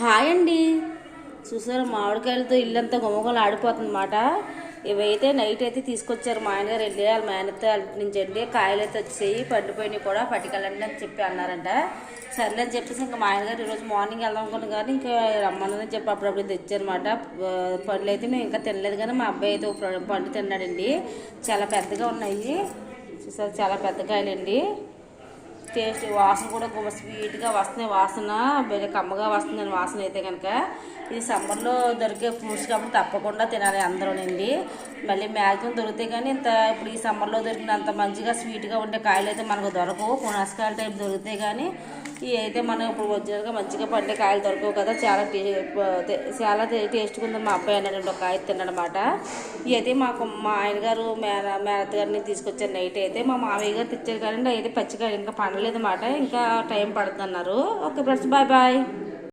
Hi అండి. చూసారు మామిడికాయలతో ఇల్లంతా గుమ్మగుమ్మలు ఆడిపోతుందన్నమాట ఇవైతే నైట్ అయితే తీసుకొచ్చారు మా ఆయనగారు వెళ్ళి వాళ్ళ మేనత్త వాళ్ళ నుంచి వెళ్ళి కాయలు అయితే వచ్చేయి పండిపోయినాయి కూడా పట్టుకెళ్ళండి అని చెప్పి అన్నారంట. సర్లే అని చెప్పేసి ఇంకా మా ఆయనగారు ఈరోజు మార్నింగ్ వెళ్దాం అనుకున్నాను కానీ ఇంకా రమ్మన్నదని చెప్పి అప్పుడప్పుడు తెచ్చారనమాట పండ్లు అయితే మేము ఇంకా తినలేదు కానీ మా అబ్బాయి అయితే పండు తిన్నాడండి. చాలా పెద్దగా ఉన్నాయి. చూసారు చాలా పెద్ద కాయలండి. టేస్ట్ వాసన కూడా గుమ్మ స్వీట్గా వస్తున్నాయి వాసన కమ్మగా వస్తుందని వాసన అయితే కనుక ఇది సమ్మర్లో దొరికే ఫ్రూట్స్ కాబట్టి తప్పకుండా తినాలి అందరూనండి. మళ్ళీ మ్యాక్సిమం దొరుకుతాయి కానీ ఇంత ఇప్పుడు ఈ సమ్మర్లో దొరికినంత మంచిగా స్వీట్గా ఉండే కాయలు అయితే మనకు దొరకవు పునస్కాయల టైప్ దొరుకుతాయి కానీ ఇవి అయితే మనం ఇప్పుడు ఒరిజినల్గా మంచిగా పండే కాయలు దొరకవు కదా చాలా టే చాలా టేస్ట్గా ఉంది మా అబ్బాయి అన్న ఒక కాయ తిన్నమాట ఇవి అయితే మాకు మా ఆయన గారు మేన మేనత్ గారిని తీసుకొచ్చారు నైట్ అయితే మా మామయ్య గారు తెచ్చారు కానీ అయితే పచ్చికాయలు ఇంకా పండ్లు అన్నమాట ఇంకా టైం పడుతున్నారు ఓకే ఫ్రెండ్స్ బాయ్ బాయ్.